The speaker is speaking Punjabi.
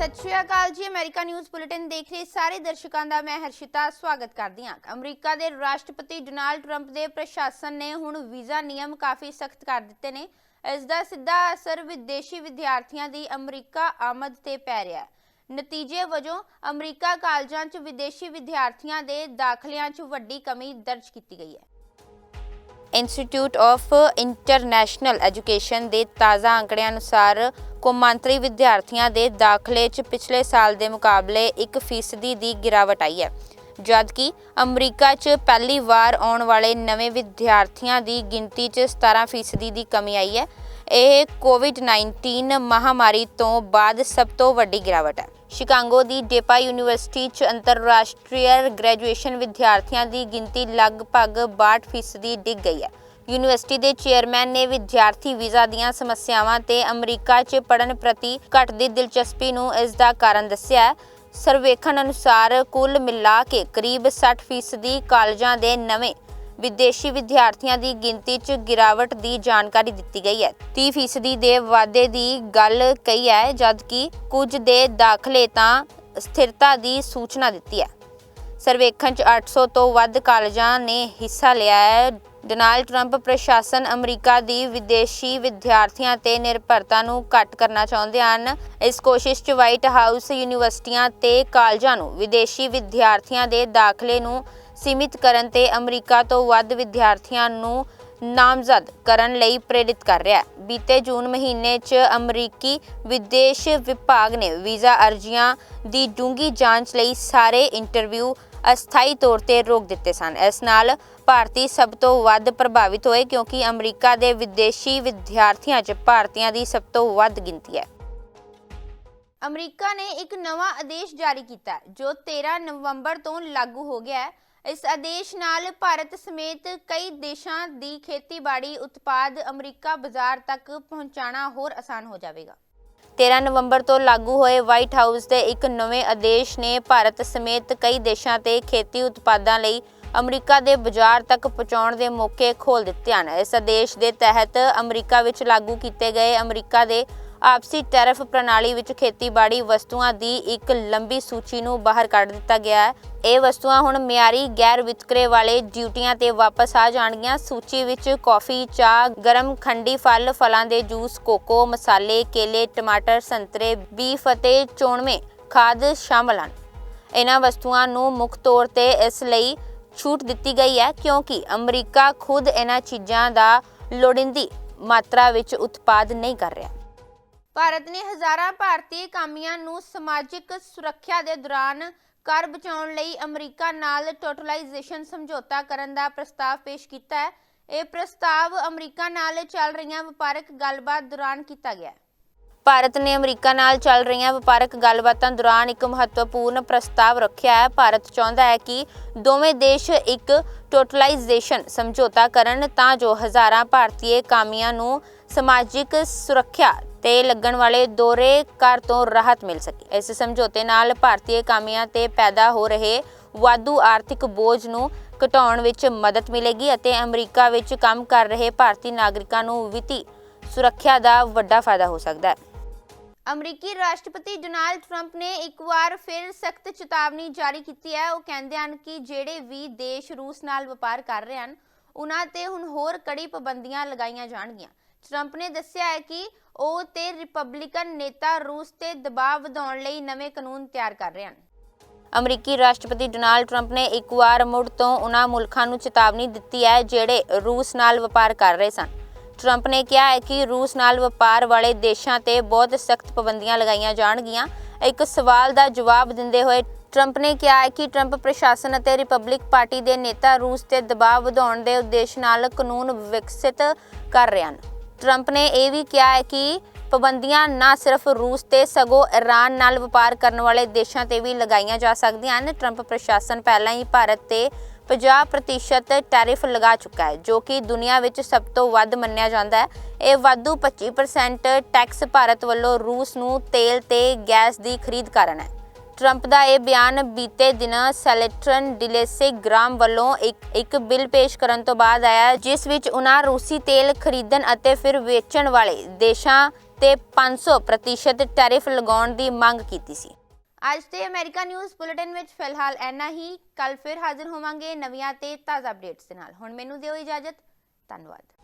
ਸਤਿ ਸ਼੍ਰੀ ਅਕਾਲ ਜੀ। ਅਮਰੀਕਾ ਨਿਊਜ਼ ਬੁਲੇਟਿਨ ਦੇਖ ਰਹੇ ਸਾਰੇ ਦਰਸ਼ਕਾਂ ਦਾ ਮੈਂ ਹਰਸ਼ਿਤਾ ਸਵਾਗਤ ਕਰਦੀ ਹਾਂ। ਅਮਰੀਕਾ ਦੇ ਰਾਸ਼ਟਰਪਤੀ ਡੋਨਾਲਡ ਟਰੰਪ ਦੇ ਪ੍ਰਸ਼ਾਸਨ ਨੇ ਹੁਣ ਵੀਜ਼ਾ ਨਿਯਮ ਕਾਫੀ ਸਖਤ ਕਰ ਦਿੱਤੇ ਨੇ। ਇਸ ਦਾ ਸਿੱਧਾ ਅਸਰ ਵਿਦੇਸ਼ੀ ਵਿਦਿਆਰਥੀਆਂ ਦੀ ਅਮਰੀਕਾ ਆਮਦ ਤੇ ਪੈ ਰਿਹਾ ਹੈ। ਨਤੀਜੇ ਵਜੋਂ ਅਮਰੀਕਾ ਕਾਲਜਾਂ 'ਚ ਵਿਦੇਸ਼ੀ ਵਿਦਿਆਰਥੀਆਂ ਦੇ ਦਾਖਲਿਆਂ 'ਚ ਵੱਡੀ ਕਮੀ ਦਰਜ ਕੀਤੀ ਗਈ ਹੈ। ਇੰਸਟੀਚਿਊਟ ਆਫ ਇੰਟਰਨੈਸ਼ਨਲ ਐਜੂਕੇਸ਼ਨ ਦੇ ਤਾਜ਼ਾ ਅੰਕੜਿਆਂ ਅਨੁਸਾਰ ਕੌਮਾਂਤਰੀ ਵਿਦਿਆਰਥੀਆਂ ਦੇ ਦਾਖਲੇ 'ਚ ਪਿਛਲੇ ਸਾਲ ਦੇ ਮੁਕਾਬਲੇ 1% ਦੀ ਗਿਰਾਵਟ ਆਈ ਹੈ। ਜਦਕਿ ਅਮਰੀਕਾ 'ਚ ਪਹਿਲੀ ਵਾਰ ਆਉਣ ਵਾਲੇ ਨਵੇਂ ਵਿਦਿਆਰਥੀਆਂ ਦੀ ਗਿਣਤੀ 'ਚ 17% ਦੀ ਕਮੀ ਆਈ ਹੈ ਇਹ ਕੋਵਿਡ-19 ਮਹਾਮਾਰੀ ਤੋਂ ਬਾਅਦ ਸਭ ਤੋਂ ਵੱਡੀ ਗਿਰਾਵਟ ਹੈ। ਸ਼ਿਕਾਗੋ ਦੀ ਡੇਪਾ ਯੂਨੀਵਰਸਿਟੀ 'ਚ ਅੰਤਰਰਾਸ਼ਟਰੀ ਗ੍ਰੈਜੂਏਸ਼ਨ ਵਿਦਿਆਰਥੀਆਂ ਦੀ ਗਿਣਤੀ ਲਗਭਗ 62% ਡਿੱਗ ਗਈ ਹੈ। ਯੂਨੀਵਰਸਿਟੀ ਦੇ ਚੇਅਰਮੈਨ ਨੇ ਵਿਦਿਆਰਥੀ ਵੀਜ਼ਾ ਦੀਆਂ ਸਮੱਸਿਆਵਾਂ ਤੇ ਅਮਰੀਕਾ 'ਚ ਪੜਨ ਪ੍ਰਤੀ ਘਟਦੀ ਦਿਲਚਸਪੀ ਨੂੰ ਇਸ ਦਾ ਕਾਰਨ ਦੱਸਿਆ ਹੈ। ਸਰਵੇਖਣ ਅਨੁਸਾਰ ਕੁੱਲ ਮਿਲਾ ਕੇ ਕਰੀਬ 60% ਕਾਲਜਾਂ ਦੇ ਨਵੇਂ ਵਿਦੇਸ਼ੀ ਵਿਦਿਆਰਥੀਆਂ ਦੀ ਗਿਣਤੀ 'ਚ ਗਿਰਾਵਟ ਦੀ ਜਾਣਕਾਰੀ ਦਿੱਤੀ ਗਈ ਹੈ। 30% ਦੇ ਵਾਧੇ ਦੀ ਗੱਲ ਕਹੀ ਹੈ, ਜਦਕਿ ਕੁਝ ਦੇ ਦਾਖਲੇ ਤਾਂ ਸਥਿਰਤਾ ਦੀ ਸੂਚਨਾ ਦਿੱਤੀ ਹੈ। ਸਰਵੇਖਣ 'ਚ 800 ਤੋਂ ਵੱਧ ਕਾਲਜਾਂ ਨੇ ਹਿੱਸਾ ਲਿਆ ਹੈ। ਡੋਨਾਲਡ ਟਰੰਪ ਪ੍ਰਸ਼ਾਸਨ ਅਮਰੀਕਾ ਦੀ ਵਿਦੇਸ਼ੀ ਵਿਦਿਆਰਥੀਆਂ ਤੇ ਨਿਰਭਰਤਾ ਨੂੰ ਘੱਟ ਕਰਨਾ ਚਾਹੁੰਦੇ ਹਨ। ਇਸ ਕੋਸ਼ਿਸ਼ 'ਚ ਵਾਈਟ ਹਾਊਸ ਯੂਨੀਵਰਸਿਟੀਆਂ ਤੇ ਕਾਲਜਾਂ ਨੂੰ ਵਿਦੇਸ਼ੀ ਵਿਦਿਆਰਥੀਆਂ ਦੇ ਦਾਖਲੇ ਨੂੰ ਸੀਮਿਤ ਕਰਨ ਤੇ ਅਮਰੀਕਾ ਤੋਂ ਵੱਧ ਵਿਦਿਆਰਥੀਆਂ ਨੂੰ ਨਾਮਜ਼ਦ ਕਰਨ ਲਈ ਪ੍ਰੇਰਿਤ ਕਰ ਰਿਹਾ ਹੈ। ਬੀਤੇ ਜੂਨ ਮਹੀਨੇ 'ਚ ਅਮਰੀਕੀ ਵਿਦੇਸ਼ ਵਿਭਾਗ ਨੇ ਵੀਜ਼ਾ ਅਰਜ਼ੀਆਂ ਦੀ ਡੂੰਗੀ ਜਾਂਚ ਲਈ ਸਾਰੇ ਇੰਟਰਵਿਊ ਅਸਥਾਈ ਤੌਰ ਤੇ ਰੋਕ ਦਿੱਤੇ ਸਨ। ਇਸ ਨਾਲ ਭਾਰਤੀ ਸਭ ਤੋਂ ਵੱਧ ਪ੍ਰਭਾਵਿਤ ਹੋਏ ਕਿਉਂਕਿ ਅਮਰੀਕਾ ਦੇ ਵਿਦੇਸ਼ੀ ਵਿਦਿਆਰਥੀਆਂ 'ਚ ਭਾਰਤੀਆਂ ਦੀ ਸਭ ਤੋਂ ਵੱਧ ਗਿਣਤੀ ਹੈ। ਅਮਰੀਕਾ ਨੇ ਇੱਕ ਨਵਾਂ ਆਦੇਸ਼ ਜਾਰੀ ਕੀਤਾ ਜੋ 13 ਨਵੰਬਰ ਤੋਂ ਲਾਗੂ ਹੋ ਗਿਆ ਹੈ। ਇਸ ਆਦੇਸ਼ ਨਾਲ ਭਾਰਤ ਸਮੇਤ ਕਈ ਦੇਸ਼ਾਂ ਦੀ ਖੇਤੀਬਾੜੀ ਉਤਪਾਦ ਅਮਰੀਕਾ ਬਾਜ਼ਾਰ ਤੱਕ ਪਹੁੰਚਾਉਣਾ ਹੋਰ ਆਸਾਨ ਹੋ ਜਾਵੇਗਾ। 13 ਨਵੰਬਰ ਤੋਂ ਲਾਗੂ ਹੋਏ ਵਾਈਟ ਹਾਊਸ ਦੇ ਇੱਕ ਨਵੇਂ ਆਦੇਸ਼ ਨੇ ਭਾਰਤ ਸਮੇਤ ਕਈ ਦੇਸ਼ਾਂ ਤੇ ਖੇਤੀ ਉਤਪਾਦਾਂ ਲਈ ਅਮਰੀਕਾ ਦੇ ਬਾਜ਼ਾਰ ਤੱਕ ਪਹੁੰਚਾਉਣ ਦੇ ਮੌਕੇ ਖੋਲ ਦਿੱਤੇ ਹਨ। ਇਸ ਆਦੇਸ਼ ਦੇ ਤਹਿਤ ਅਮਰੀਕਾ ਵਿੱਚ ਲਾਗੂ ਕੀਤੇ ਗਏ ਅਮਰੀਕਾ ਦੇ ਆਪਸੀ ਟੈਰਿਫ ਪ੍ਰਣਾਲੀ ਵਿੱਚ ਖੇਤੀਬਾੜੀ ਵਸਤੂਆਂ ਦੀ ਇੱਕ ਲੰਬੀ ਸੂਚੀ ਨੂੰ ਬਾਹਰ ਕੱਢ ਦਿੱਤਾ ਗਿਆ ਹੈ। ਇਹ ਵਸਤੂਆਂ ਹੁਣ ਮਿਆਰੀ, ਗੈਰ ਵਿਤਕਰੇ ਵਾਲੇ ਡਿਊਟੀਆਂ ਤੇ ਵਾਪਸ ਆ ਜਾਣਗੀਆਂ। ਸੂਚੀ ਵਿੱਚ ਕਾਫੀ, ਚਾਹ, ਗਰਮ ਖੰਡੀ ਫਲ, ਫਲਾਂ ਦੇ ਜੂਸ, ਕੋਕੋ, ਮਸਾਲੇ, ਕੇਲੇ, ਟਮਾਟਰ, ਸੰਤਰੇ, ਬੀਫ ਅਤੇ ਚੋਣਵੇਂ ਖਾਦ ਸ਼ਾਮਲ ਹਨ। ਇਹਨਾਂ ਵਸਤੂਆਂ ਨੂੰ ਮੁੱਖ ਤੌਰ ਤੇ ਇਸ ਲਈ ਛੂਟ ਦਿੱਤੀ ਗਈ ਹੈ ਕਿਉਂਕਿ ਅਮਰੀਕਾ ਖੁਦ ਇਹਨਾਂ ਚੀਜ਼ਾਂ ਦਾ ਲੋੜੀਂਦੀ ਮਾਤਰਾ ਵਿੱਚ ਉਤਪਾਦ ਨਹੀਂ ਕਰ ਰਿਹਾ। ਭਾਰਤ ਨੇ ਹਜ਼ਾਰਾਂ ਭਾਰਤੀ ਕਾਮਿਆਂ ਨੂੰ ਸਮਾਜਿਕ ਸੁਰੱਖਿਆ ਦੇ ਦੌਰਾਨ ਕਰ ਬਚਾਉਣ ਲਈ ਅਮਰੀਕਾ ਨਾਲ ਟੋਟਲਾਈਜੇਸ਼ਨ ਸਮਝੌਤਾ ਕਰਨ ਦਾ ਪ੍ਰਸਤਾਵ ਪੇਸ਼ ਕੀਤਾ ਹੈ। ਇਹ ਪ੍ਰਸਤਾਵ ਅਮਰੀਕਾ ਨਾਲ ਚੱਲ ਰਹੀਆਂ ਵਪਾਰਕ ਗੱਲਬਾਤ ਦੌਰਾਨ ਕੀਤਾ ਗਿਆ ਹੈ। ਭਾਰਤ ਨੇ ਅਮਰੀਕਾ ਨਾਲ ਚੱਲ ਰਹੀਆਂ ਵਪਾਰਕ ਗੱਲਬਾਤਾਂ ਦੌਰਾਨ ਇੱਕ ਮਹੱਤਵਪੂਰਨ ਪ੍ਰਸਤਾਵ ਰੱਖਿਆ ਹੈ। ਭਾਰਤ ਚਾਹੁੰਦਾ ਹੈ ਕਿ ਦੋਵੇਂ ਦੇਸ਼ ਇੱਕ ਟੋਟਲਾਈਜੇਸ਼ਨ ਸਮਝੌਤਾ ਕਰਨ ਤਾਂ ਜੋ ਹਜ਼ਾਰਾਂ ਭਾਰਤੀ ਕਾਮਿਆਂ ਨੂੰ ਸਮਾਜਿਕ ਸੁਰੱਖਿਆ ਤੇ ਲੱਗਣ ਵਾਲੇ ਦੋਰੇ ਕਰ ਤੋਂ ਰਾਹਤ ਮਿਲ ਸਕੇ। ਇਸ ਸਮਝੌਤੇ ਨਾਲ ਭਾਰਤੀ ਕਾਮਿਆਂ ਤੇ ਪੈਦਾ ਹੋ ਰਹੇ ਵਾਧੂ ਆਰਥਿਕ ਬੋਝ ਨੂੰ ਘਟਾਉਣ ਵਿੱਚ ਮਦਦ ਮਿਲੇਗੀ ਅਤੇ ਅਮਰੀਕਾ ਵਿੱਚ ਕੰਮ ਕਰ ਰਹੇ ਭਾਰਤੀ ਨਾਗਰਿਕਾਂ ਨੂੰ ਵਿੱਤੀ ਸੁਰੱਖਿਆ ਦਾ ਵੱਡਾ ਫਾਇਦਾ ਹੋ ਸਕਦਾ ਹੈ। ਅਮਰੀਕੀ ਰਾਸ਼ਟਰਪਤੀ ਡੋਨਾਲਡ ਟਰੰਪ ਨੇ ਇੱਕ ਵਾਰ ਫਿਰ ਸਖਤ ਚੇਤਾਵਨੀ ਜਾਰੀ ਕੀਤੀ ਹੈ। ਉਹ ਕਹਿੰਦੇ ਹਨ ਕਿ ਜਿਹੜੇ ਵੀ ਦੇਸ਼ ਰੂਸ ਨਾਲ ਵਪਾਰ ਕਰ ਰਹੇ ਹਨ, ਉਹਨਾਂ ਤੇ ਹੁਣ ਹੋਰ ਕੜੀ ਪਾਬੰਦੀਆਂ ਲਗਾਈਆਂ ਜਾਣਗੀਆਂ। ਟਰੰਪ ਨੇ ਦੱਸਿਆ ਹੈ ਕਿ ਉਹ ਤੇ ਰਿਪਬਲਿਕਨ ਨੇਤਾ ਰੂਸ ਤੇ ਦਬਾਅ ਵਧਾਉਣ ਲਈ ਨਵੇਂ ਕਾਨੂੰਨ ਤਿਆਰ ਕਰ ਰਹੇ ਹਨ। ਅਮਰੀਕੀ ਰਾਸ਼ਟਰਪਤੀ ਡੋਨਾਲਡ ਟਰੰਪ ਨੇ ਇੱਕ ਵਾਰ ਮੁੜ ਤੋਂ ਉਹਨਾਂ ਮੁਲਕਾਂ ਨੂੰ ਚੇਤਾਵਨੀ ਦਿੱਤੀ ਹੈ, ਜਿਹੜੇ ਰੂਸ ਨਾਲ ਵਪਾਰ ਕਰ ਰਹੇ ਸਨ। ਟਰੰਪ ਨੇ ਕਿਹਾ ਹੈ ਕਿ ਰੂਸ ਨਾਲ ਵਪਾਰ ਵਾਲੇ ਦੇਸ਼ਾਂ ਤੇ ਬਹੁਤ ਸਖਤ ਪਾਬੰਦੀਆਂ ਲਗਾਈਆਂ ਜਾਣਗੀਆਂ। ਇੱਕ ਸਵਾਲ ਦਾ ਜਵਾਬ ਦਿੰਦੇ ਹੋਏ ਟਰੰਪ ਨੇ ਕਿਹਾ ਹੈ ਕਿ ਟਰੰਪ ਪ੍ਰਸ਼ਾਸਨ ਅਤੇ ਰਿਪਬਲਿਕ ਪਾਰਟੀ ਦੇ ਨੇਤਾ ਰੂਸ ਤੇ ਦਬਾਅ ਵਧਾਉਣ ਦੇ ਉਦੇਸ਼ ਨਾਲ ਕਾਨੂੰਨ ਵਿਕਸਿਤ ਕਰ ਰਹੇ ਹਨ। ਟਰੰਪ ਨੇ ਇਹ ਵੀ ਕਿਹਾ ਹੈ ਕਿ ਪਾਬੰਦੀਆਂ ਨਾ ਸਿਰਫ ਰੂਸ ਤੇ ਸਗੋਂ ਇਰਾਨ ਨਾਲ ਵਪਾਰ ਕਰਨ ਵਾਲੇ ਦੇਸ਼ਾਂ ਤੇ ਵੀ ਲਗਾਈਆਂ ਜਾ ਸਕਦੀਆਂ ਹਨ। ਟਰੰਪ ਪ੍ਰਸ਼ਾਸਨ ਪਹਿਲਾਂ ਹੀ ਭਾਰਤ ਤੇ 50% ਟੈਰਿਫ ਲਗਾ ਚੁੱਕਾ ਹੈ, ਜੋ ਕਿ ਦੁਨੀਆ ਵਿੱਚ ਸਭ ਤੋਂ ਵੱਧ ਮੰਨਿਆ ਜਾਂਦਾ ਹੈ। ਇਹ ਵਾਧੂ 25% ਟੈਕਸ ਭਾਰਤ ਵੱਲੋਂ ਰੂਸ ਨੂੰ ਤੇਲ ਤੇ ਗੈਸ ਦੀ ਖਰੀਦ ਕਾਰਨ ਹੈ। ਟਰੰਪ ਦਾ ਇਹ ਬਿਆਨ ਬੀਤੇ ਦਿਨ ਸੈਲੇਟਰਨ ਡਿਲੇਸੇ ਗ੍ਰਾਮ ਵੱਲੋਂ ਇੱਕ ਇੱਕ ਬਿੱਲ ਪੇਸ਼ ਕਰਨ ਤੋਂ ਬਾਅਦ ਆਇਆ ਜਿਸ ਵਿੱਚ ਉਹਨਾਂ ਰੂਸੀ ਤੇਲ ਖਰੀਦਣ ਅਤੇ ਫਿਰ ਵੇਚਣ ਵਾਲੇ ਦੇਸ਼ਾਂ ਉੱਤੇ 500% ਟੈਰਿਫ ਲਗਾਉਣ ਦੀ ਮੰਗ ਕੀਤੀ ਸੀ। ਅੱਜ ਦੇ ਅਮਰੀਕਾ ਨਿਊਜ਼ ਬੁਲੇਟਿਨ ਵਿੱਚ ਫਿਲਹਾਲ ਇੰਨਾ ਹੀ। ਕੱਲ ਫਿਰ ਹਾਜ਼ਰ ਹੋਵਾਂਗੇ ਨਵੀਆਂ ਤੇ ਤਾਜ਼ਾ ਅਪਡੇਟਸ ਦੇ ਨਾਲ। ਹੁਣ ਮੈਨੂੰ ਦਿਓ ਇਜਾਜ਼ਤ। ਧੰਨਵਾਦ।